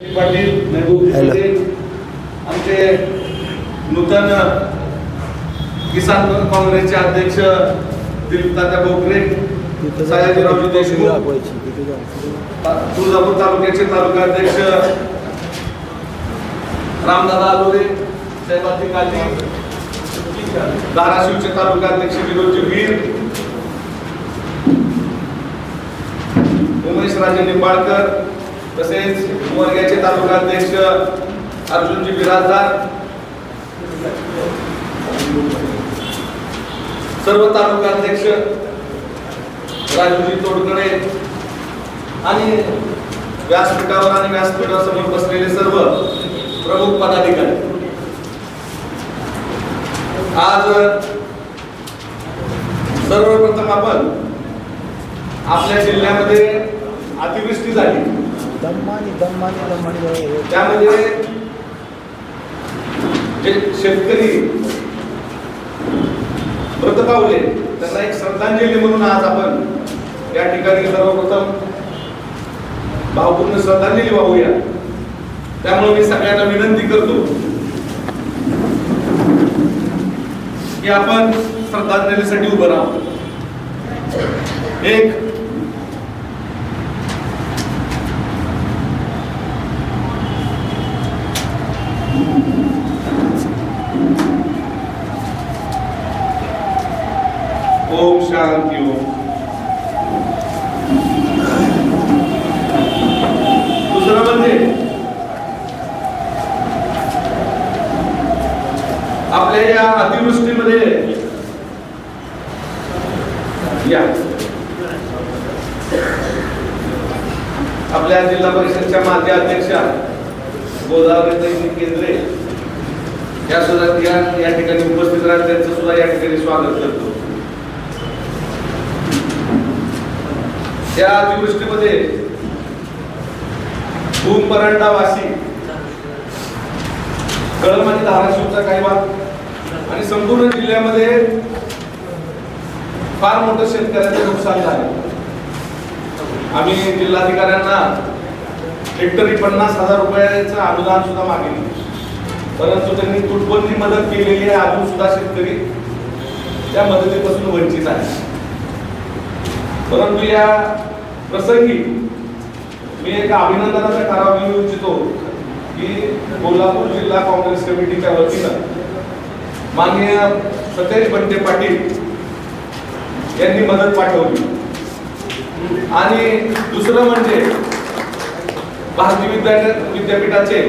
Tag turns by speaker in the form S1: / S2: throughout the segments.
S1: पाटील आमचे नूतन किसान काँग्रेसचे अध्यक्ष दिलीपदादा बोकरे सयाजीरावजी देशमुख तुळजापूर तालुक्याचे तालुका अध्यक्ष रामदादा आलोरे साहेबांची काळजी धाराशिवचे तालुका अध्यक्ष विनोदजी वीर उमेश राजे निंबाळकर तसेच मोरग्याचे तालुका अध्यक्ष अर्जुनजी बिराजदार सर्व तालुका अध्यक्ष राजूजी तोडकडे आणि व्यासपीठावर आणि व्यासपीठासमोर बसलेले सर्व प्रमुख पदाधिकारी. आज सर्वप्रथम आपण आपल्या जिल्ह्यामध्ये अतिवृष्टी झाली.
S2: दम्माने दम्माने दम्मानी
S1: त्यामध्ये जे शेतकरी मृत पावले त्यांना एक श्रद्धांजली म्हणून आज आपण या ठिकाणी सर्वप्रथम भावपूर्ण श्रद्धांजली वाहूया. त्यामुळे मी सगळ्यांना विनंती करतो की आपण श्रद्धांजलीसाठी उभं राहू एक ओम शांती दुसरं म्हणजे आपल्या या अतिवृष्टीमध्ये या. आपल्या जिल्हा परिषदच्या माजी अध्यक्षा गोदावरी केंद्रे या सुद्धा या ठिकाणी उपस्थित राहतात त्यांचं सुद्धा या ठिकाणी स्वागत करतो. या अतिवृष्टीमध्ये भूम परांडा वासी कळम आणि धाराशिवचा काही भाग आणि संपूर्ण जिल्ह्यामध्ये फार मोठं शेतकऱ्यांचं नुकसान झालं. आम्ही जिल्हाधिकाऱ्यांना हेक्टरी पन्नास हजार रुपयाचं अनुदान सुद्धा मागितलं. परंतु त्यांनी तुटबंदी मदत केलेली आहे अजून सुद्धा शेतकरी त्या मदतीपासून वंचित आहे परंतु या प्रसंगी मी एक अभिनंदनाचा ठराव घेऊ इच्छितो की कोल्हापूर जिल्हा काँग्रेस कमिटीच्या वतीनं माननीय सतेज बंटे पाटील यांनी मदत पाठवली. आणि दुसरं म्हणजे भारतीय विद्या विद्यापीठाचे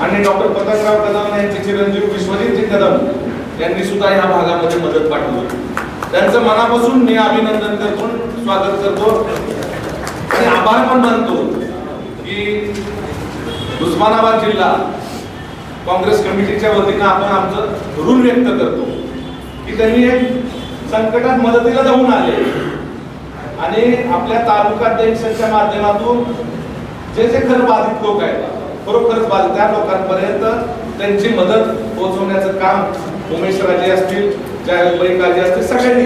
S1: आणि डॉक्टर पतंगराव कदम यांचे चिरंजीव विश्वजितजी कदम यांनी सुद्धा ह्या भागामध्ये मदत पाठवली. त्यांचं मनापासून मी अभिनंदन करतो स्वागत करतो. आणि आभार पण मानतो की उस्मानाबाद जिल्हा काँग्रेस कमिटीच्या वतीनं आपण आमचं ऋण व्यक्त करतो. की त्यांनी संकटात मदतीला जाऊन आले. आणि आपल्या तालुकाध्यक्षांच्या माध्यमातून जे जे खरं बाधित लोक आहेत खरोखरच बाधित त्या लोकांपर्यंत त्यांची मदत पोहोचवण्याचं काम उमेश राजे असतील जयाबाई काळजी असतील सगळ्यांनी.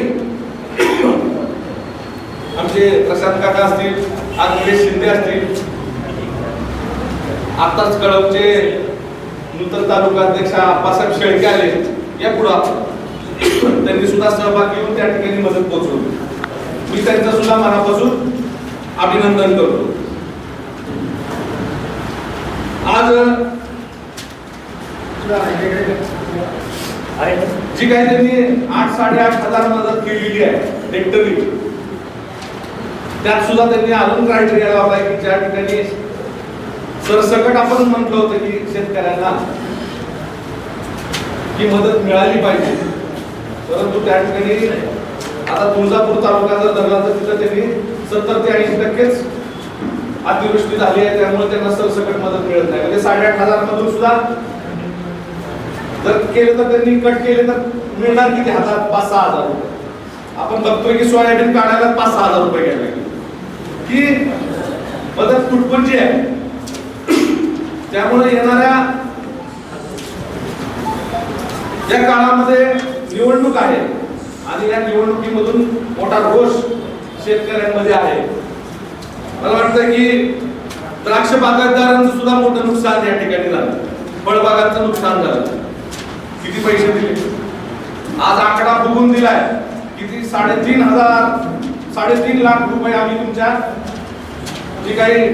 S1: आमचे प्रशांत काका असतील आज शिंदे असतील. आताच कळमचे नूतन तालुका अध्यक्ष आप्पासाहेब शेळके आले या पुढं त्यांनी सुद्धा सहभाग घेऊन त्या ठिकाणी मदत पोहोचवली. मी त्यांचं सुद्धा मनापासून अभिनंदन करतो. आज जी काही त्यांनी आठ साडेआठ हजार मदत केलेली आहे हेक्टरी त्यात सुद्धा त्यांनी अजून क्रायटेरिया लावलाय की ज्या ठिकाणी सरसकट आपण म्हटलं होतं की शेतकऱ्यांना ही मदत मिळाली पाहिजे. परंतु त्या ठिकाणी आता तुळजापूर तालुका जर धरला तर तिथं त्यांनी सत्तर ते ऐंशी टक्केच अतिवृष्टी झाली आहे त्यामुळे त्यांना सरसकट मदत मिळत नाही. म्हणजे साडेआठ हजार मधून सुद्धा जर केलं तर त्यांनी कट केले तर मिळणार किती? हातात पाच सहा हजार रुपये. आपण बघतोय की सोयाबीन काढायला पाच सहा हजार रुपये घ्यायला की मदत तुटपुंजी आहे? त्यामुळे येणाऱ्या या काळामध्ये निवडणूक आहे आणि या निवडणुकीमधून मोठा रोष शेतकऱ्यांमध्ये आहे. मला वाटतं की द्राक्ष बागायतदारांचं सुद्धा मोठं नुकसान या ठिकाणी झालं. फळबागांचं नुकसान झालं. किती पैसे दिले? आज आकडा बघून दिलाय. किती? साडेतीन हजार साडेतीन लाख रुपये आम्ही तुमच्या जी काही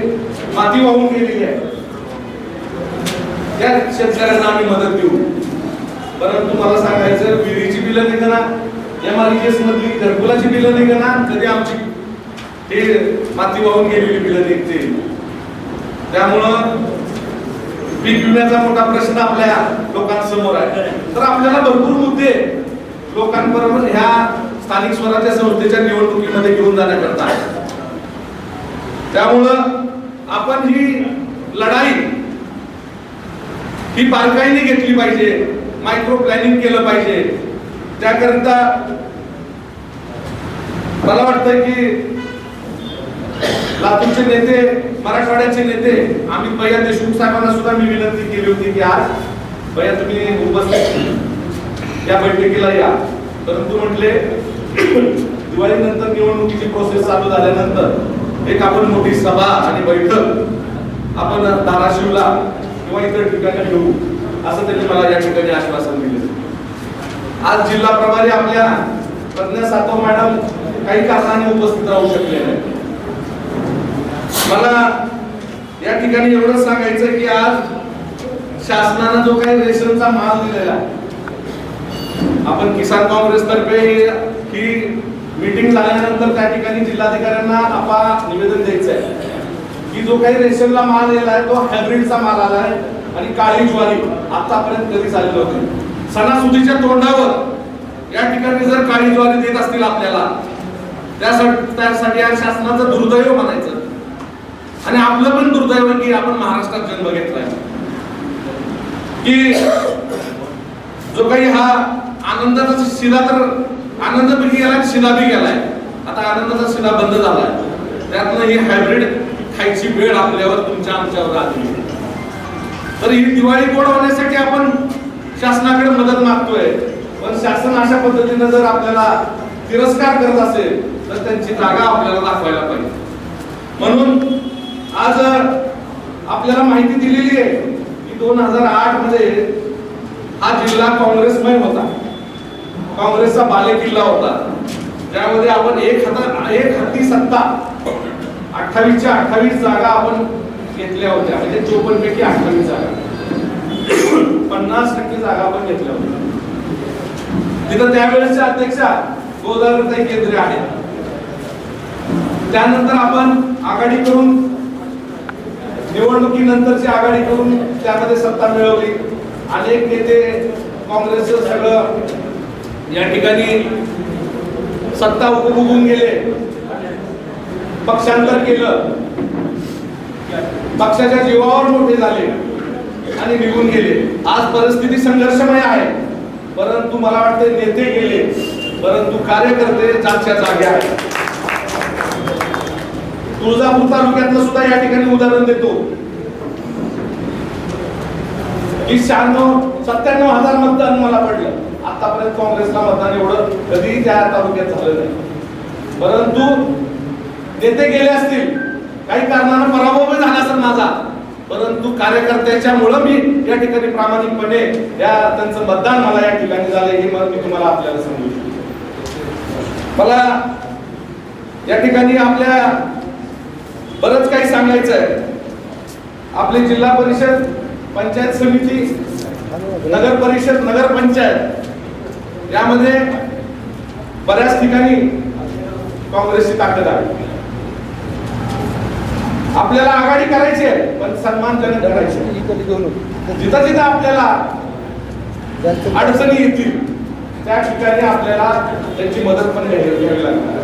S1: माती वाहून गेलेली आहे. त्या शेतकऱ्यांना आम्ही मदत देऊ. परंतु मला सांगायचं विहिरीची बिलं निघणार एम आर मधली घरकुलाची बिलं निघणार कधी आमची? हे माती वाहून गेलेली बिलं निघते त्यामुळं पीक विम्याचा मोठा प्रश्न आपल्या लोकांसमोर आहे. तर आपल्याला भरपूर मुद्दे लोकांबरोबर ह्या स्थानिक स्वराज्य संस्थेच्या निवडणुकीमध्ये घेऊन जाण्याकरता. त्यामुळं आपण ही लढाई ही बारकाईने घेतली पाहिजे मायक्रो प्लॅनिंग केलं पाहिजे. त्याकरिता मला वाटतं की लातूरचे नेते मराठवाड्याचे नेते आम्ही भैया देशमुख साहेबांना सुद्धा मी विनंती केली होती की आज भैया तुम्ही उपस्थित या बैठकीला या. परंतु म्हटले दिवाळीनंतर निवडणुकीची प्रोसेस चालू झाल्यानंतर एक आपण मोठी सभा आणि बैठक आपण धाराशिवला किंवा इतर ठिकाणी घेऊ असं त्यांनी मला या ठिकाणी आश्वासन दिले. आज जिल्हा प्रभारी आपल्या प्रज्ञा सातव मॅडम काही कारणाने उपस्थित राहू शकले नाही मला या ठिकाणी एवढं सांगायचं की आज शासनानं जो काही रेशनचा माल दिलेला आहे आपण किसान काँग्रेस तर्फे ही मीटिंग झाल्यानंतर त्या ठिकाणी जिल्हाधिकाऱ्यांना आपा निवेदन द्यायचं आहे. की जो काही रेशनला माल दिला आहे तो हायब्रिडचा माल आला आहे आणि काळी ज्वारी आतापर्यंत कधी झालेली होती. सणासुदीच्या तोंडावर या ठिकाणी जर काळी ज्वारी देत असतील आपल्याला त्यासाठी त्यासाठी या शासनाचं दुर्दैव म्हणायचं. आणि आपलं पण दुर्दैव की आपण महाराष्ट्रात जन्म घेतलाय. की जो काही हा आनंदाचा शिला तर आनंद बी गेला शिला बी गेलाय. आता आनंदाचा शिला बंद झालाय. त्यातनं ही हायब्रिड खायची वेळ आपल्यावर तुमच्या आमच्यावर आली. तर ही दिवाळी गोड होण्यासाठी आपण शासनाकडे मदत मागतोय. पण शासन अशा पद्धतीनं जर आपल्याला तिरस्कार करत असेल तर त्यांची जागा आपल्याला दाखवायला पाहिजे. म्हणून आज आपल्याला माहिती दिलेली आहे की दोन हजार आठमध्ये हा जिल्हा काँग्रेसमय होता. काँग्रेसचा बालेकिल्ला होता. त्यामध्ये आपण एक हजार एक हत्ती सत्ता अठ्ठावीसच्या अठ्ठावीस जागा आपण घेतल्या होत्या. म्हणजे चोपन्न पैकी अठ्ठावीस जागा. पन्नास टक्के जागा आपण घेतल्या होत्या. तिथं त्यावेळेसच्या अध्यक्षा गोदावरी केंद्रे आहेत. त्यानंतर आपण आघाडी करून निवडणुकीनंतरची आघाडी करून त्यामध्ये सत्ता मिळवली. अनेक नेते काँग्रेसचं सगळं या ठिकाणी सत्ता उपभोगून गेले. पक्षांतर केलं. पक्षाच्या जीवावर मोठे झाले आणि निघून गेले. आज परिस्थिती संघर्षमय आहे. परंतु मला वाटते नेते गेले. परंतु कार्यकर्ते जागच्या जागे आहेत. तुळजापूर तालुक्यातलं सुद्धा या ठिकाणी उदाहरण देतो. की शहाण्णव सत्त्याण्णव हजार मतदान मला पडलं. आतापर्यंत काँग्रेसला मतदान एवढं कधीही त्या तालुक्यात झालं नाही. परंतु नेते गेले असतील काही कारणानं पराभव झाला असेल माझा. परंतु कार्यकर्त्याच्या मुळे मी या ठिकाणी प्रामाणिकपणे या त्यांचं मतदान मला या ठिकाणी झालं हे मत मी तुम्हाला आपल्याला सांगू मला या ठिकाणी आपल्या बरंच काही सांगायचं आहे आपली जिल्हा परिषद पंचायत समिती नगर परिषद नगर पंचायत यामध्ये बऱ्याच ठिकाणी काँग्रेसची ताकद आहे. आपल्याला आघाडी करायची आहे पण सन्मानजनक करायची आहे. जिथं जिथं आपल्याला अडचणी येतील त्या ठिकाणी आपल्याला त्यांची मदत पण घ्यावी लागणार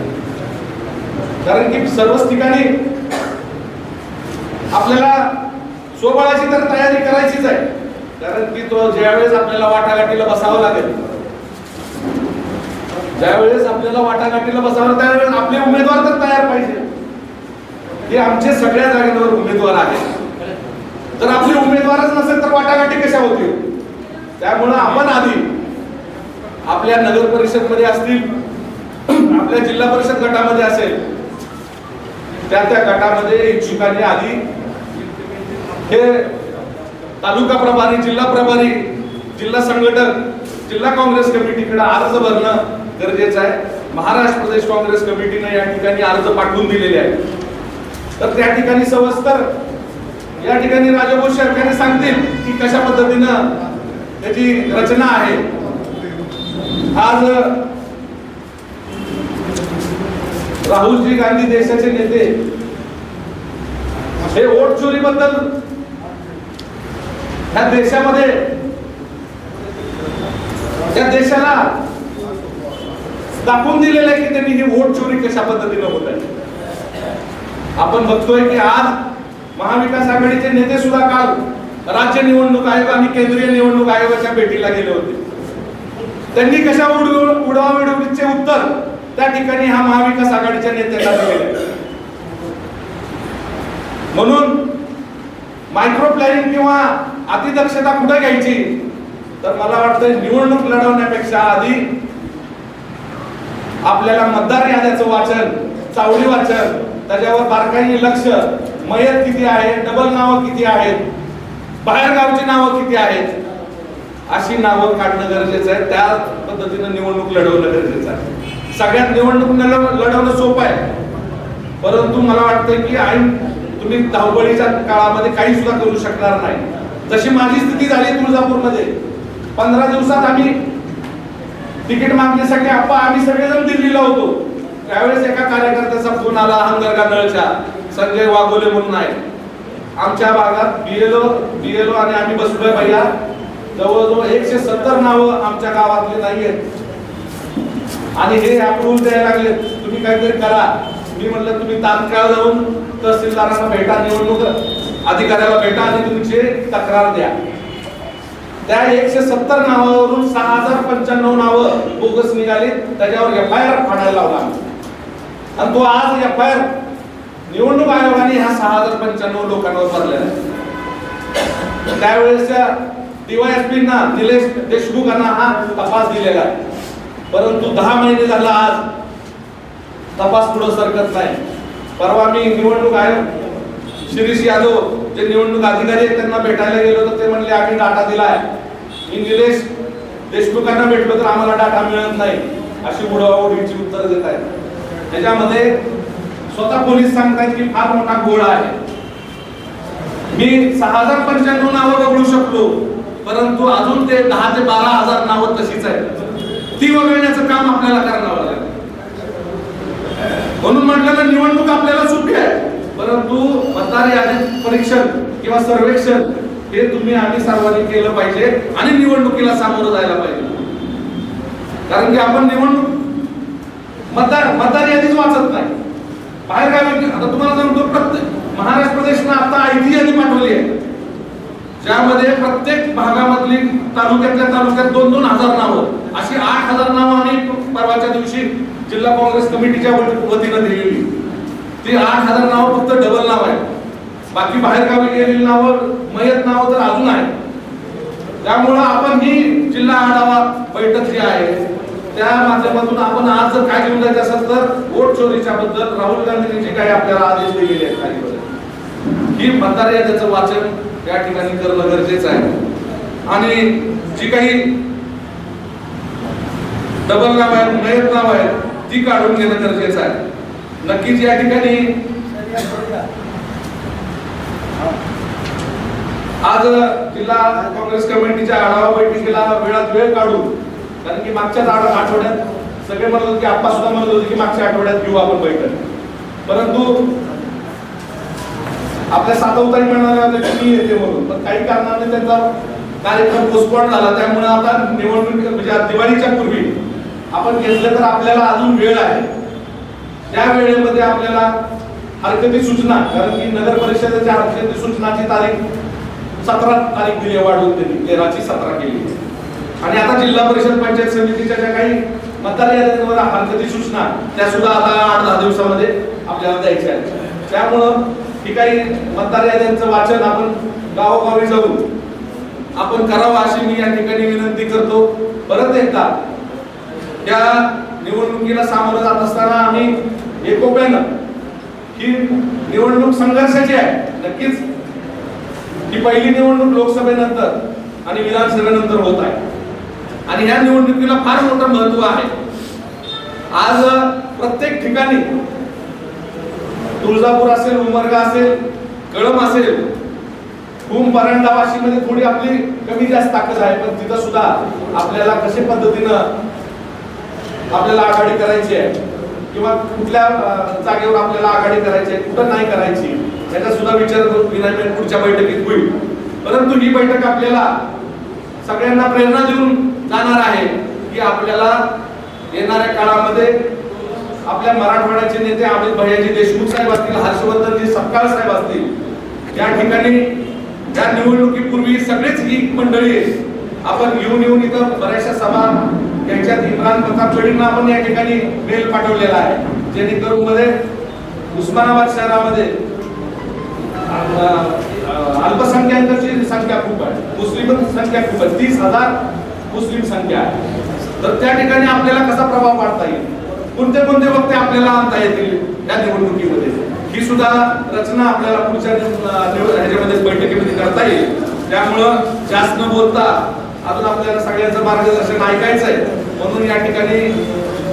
S1: कारण की सर्वच ठिकाणी आपल्याला स्वबळाची तर तयारी करायचीच आहे. कारण की तो ज्यावेळेस आपल्याला वाटाघाटीला बसावं लागेल ज्यावेळेस आपल्याला वाटाघाटीला बसावं त्यावेळेस आपले उमेदवार तर तयार पाहिजे. हे आमचे सगळ्या जागेवर उमेदवार आहेत जर आपले उमेदवारच नसेल तर वाटाघाटी कशा होतील? त्यामुळं आपण आधी आपल्या नगर परिषदमध्ये असतील आपल्या जिल्हा परिषद गटामध्ये असेल त्या त्या गटामध्ये इच्छुकांनी आधी हे तालुका प्रभारी जिल्हा प्रभारी जिल्हा संघटक जिल्हा काँग्रेस कमिटीकडे अर्ज भरणं गरजेचं आहे. महाराष्ट्र प्रदेश काँग्रेस कमिटीने या ठिकाणी अर्ज पाठवून दिलेले आहेत. तर त्या ठिकाणी सवस्तर या ठिकाणी राजाभाऊ शेळकेने सांगतील की कशा पद्धतीनं त्याची रचना आहे. आज राहुलजी गांधी देशाचे नेते हे वोट चोरी बद्दल ह्या देशामध्ये या देशाला दाखवून दिलेलं आहे की त्यांनी ही वोट चोरी कशा पद्धतीनं होत आहे. आपण बघतोय की आज महाविकास आघाडीचे नेते सुद्धा काल राज्य निवडणूक आयोग आणि केंद्रीय निवडणूक आयोगाच्या भेटीला गेले होते. त्यांनी कशा उडव उत्तर त्या ठिकाणी हा महाविकास आघाडीच्या नेत्यांना दिले म्हणून मायक्रो प्लॅनिंग किंवा अतिदक्षता कुठे घ्यायची? तर मला वाटतं निवडणूक लढवण्यापेक्षा आधी आपल्याला मतदार याद्याचं वाचन चावडी वाचन त्याच्यावर बारकाईने लक्ष. मयत किती आहे? डबल नावं किती आहेत? बाहेरगावची नावं किती आहेत? अशी नावं काढणं गरजेचं आहे. त्या पद्धतीनं निवडणूक लढवणं गरजेचं आहे. सगळ्यात निवडणूक लढवणं सोपं आहे. परंतु मला वाटतं की आई तुम्ही धावपळीच्या काळामध्ये काही सुद्धा करू शकणार नाही. जशी माझी स्थिती झाली तुळजापूरमध्ये पंधरा दिवसात आम्ही तिकीट मागण्यासाठी आप्पा आम्ही सगळेजण दिल्लीला होतो. त्यावेळेस एका कार्यकर्त्याचा फोन आला हंगरगा नळच्या संजय वाघोले म्हणून आहे. आमच्या भागात बीएलओ बीएलओ आणि आम्ही बसलोय भैया. जवळजवळ एकशे सत्तर नावं आमच्या गावातले नाही आहेत आणि हे अप्रूव्ह द्यायला लागले तुम्ही काहीतरी करा. मी म्हटलं तुम्ही तात्काळ जाऊन तहसीलदारांना भेटा निवडणूक. अधिकाऱ्याला भेटा आणि तुमची तक्रार द्या. त्या एकशे सत्तर नावावरून सहा हजार पंच्याण्णव नावं बोगस निघाली त्याच्यावर एफ आय आर फाडायला लावला आणि तो आज एफ आय आर निवडणूक आयोगाने ह्या सहा हजार पंच्याण्णव लोकांवर भरलेला आहे. त्यावेळेसच्या डीवायएसपींना निलेश देशमुखांना हा तपास दिलेला परंतु दहा महिने झाला आज तपास पुढे सरकत नाही. परवा मी निवडणूक आयोग शिरीष यादव जे निवडणूक अधिकारी आहेत त्यांना भेटायला गेलो तर ते म्हणले आम्ही डाटा दिलाय. मी निलेश देशमुखांना भेटलो तर आम्हाला डाटा मिळत नाही अशी बुडवाबुडीची उत्तर देत आहेत. त्याच्यामध्ये स्वतः पोलीस सांगतायत की फार मोठा गोळा आहे. मी सहा हजार पंच्याण्णव नावं वगळू शकलो परंतु अजून ते दहा ते बारा हजार नावं तशीच आहेत. ती वगळण्याचं काम आपल्याला करावं लागेल. म्हणून म्हटलं ना निवडणूक आपल्याला सुट्टी आहे. परीक्षण किंवा सर्वेक्षण हे तुम्ही आम्ही सर्वांनी केलं पाहिजे आणि निवडणुकीला सामोरं जायला पाहिजे. कारण की आपण निवडणूक मतदार मतदार यादीच वाचत नाही. बाहेर काय आता तुम्हाला सांगतो प्रत्येक महाराष्ट्र प्रदेशनं आता आयटी यादी पाठवली आहे. ज्यामध्ये प्रत्येक भागामधली तालुक्यातल्या तालुक्यात दोन दोन हजार नावं अशी आठ हजार नावं आम्ही परवाच्या दिवशी जिल्हा काँग्रेस कमिटीच्या वतीनं दिलेली. ती आठ हजार नावं फक्त डबल नाव आहे बाकी बाहेर गावी गेलेली नावं मयत नावं तर अजून आहे त्यामुळं आपण ही जिल्हा आढावा बैठक जी आहे त्या माध्यमातून आपण आज जर काय घेऊन जायचं असेल तर वोट चोरीच्या बद्दल राहुल गांधींनी जे काही आपल्याला आदेश दिलेले आहेत काही ही मतदार याद्याचं वाचन या ठिकाणी करणं गरजेचं आहे. आणि जी काही डबल नाव आहे मयत नाव आहे ती काढून घेणं गरजेचं आहे. नक्कीच या ठिकाणी आज जिल्हा काँग्रेस कमिटीच्या आढावा बैठकीला वेळात वेळ काढून कारण की मागच्याच आठवड्यात सगळे म्हणत होते की आप्पा सुद्धा म्हणत होते की मागच्या आठवड्यात घेऊ आपण बैठक. परंतु आपल्या सातवताही मिळणार होते की मी येते म्हणून पण काही कारणाने त्यांचा कार्यक्रम पोस्टपोन झाला. त्यामुळे आता निवडणूक म्हणजे दिवाळीच्या पूर्वी आपण घेतलं तर आपल्याला अजून वेळ आहे. त्या वेळेमध्ये आपल्याला हरकती सूचना कारण की नगर परिषदेच्या हरकती सूचनाची तारीख सतरा तारीख दिली वाढवून दिली तेराची सतरा केली. आणि आता जिल्हा परिषद पंचायत समितीच्या ज्या काही मतदार याद्यांवर हरकती सूचना त्या सुद्धा आता आठ दहा दिवसामध्ये आपल्याला द्यायच्या आहेत. त्यामुळं ही काही मतदार याद्यांचं वाचन आपण गावोगावी जाऊन आपण करावं अशी मी या ठिकाणी विनंती करतो. परत एकदा या निवडणुकीला सामोरं जात असताना आम्ही एकोप्यानं ही निवडणूक संघर्षाची आहे. नक्कीच ही पहिली निवडणूक लोकसभेनंतर आणि विधानसभेनंतर होत आहे. आणि ह्या निवडणुकीला फार मोठं महत्त्व आहे. आज प्रत्येक ठिकाणी तुळजापूर असेल उमरगा असेल कळम असेल भूम परांडा वाशीमध्ये थोडी आपली कमी जास्त ताकद आहे पण तिथं सुद्धा आपल्याला कशा पद्धतीनं आपल्याला आघाडी करायची आहे? किंवा कुठल्या जागेवर आपल्याला आघाडी करायची आहे कुठं नाही करायची? याचा सुद्धा विचार विनायक पुढच्या बैठकीत होईल. परंतु ही बैठक आपल्याला सगळ्यांना प्रेरणा देऊन जाणार आहे की आपल्याला येणाऱ्या काळामध्ये आपल्या मराठवाड्याचे नेते अमित भैयाजी देशमुख साहेब असतील हर्षवर्धनजी सपकाळ साहेब असतील या ठिकाणी या निवडणुकीपूर्वी सगळेच ही मंडळी आपण येऊन येऊन इथं बऱ्याचशा सभा यांच्यात इम्रान प्रताप आपण या ठिकाणी मेल पाठवलेला आहे. जेणेकरून मध्ये उस्मानाबाद शहरामध्ये अल्पसंख्याकांची संख्या खूप आहे. मुस्लिम संख्या खूप आहे. तीस हजार मुस्लिम संख्या आहे. तर त्या ठिकाणी आपल्याला कसा प्रभाव पाडता येईल? कोणते कोणते वक्ते आपल्याला आणता येतील या निवडणुकीमध्ये? ही सुद्धा रचना आपल्याला पुढच्या ह्याच्यामध्ये बैठकीमध्ये करता येईल. त्यामुळं जास्त न बोलता अजून आपल्याला सगळ्यांचं मार्गदर्शन ऐकायचं आहे. म्हणून या ठिकाणी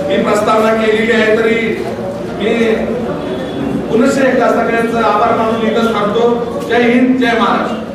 S1: मी प्रस्तावना केलेली आहे तरी मी पुनश्च एकदा सगळ्यांचं आभार मानून इथंच थांबतो जय हिंद जय महाराष्ट्र.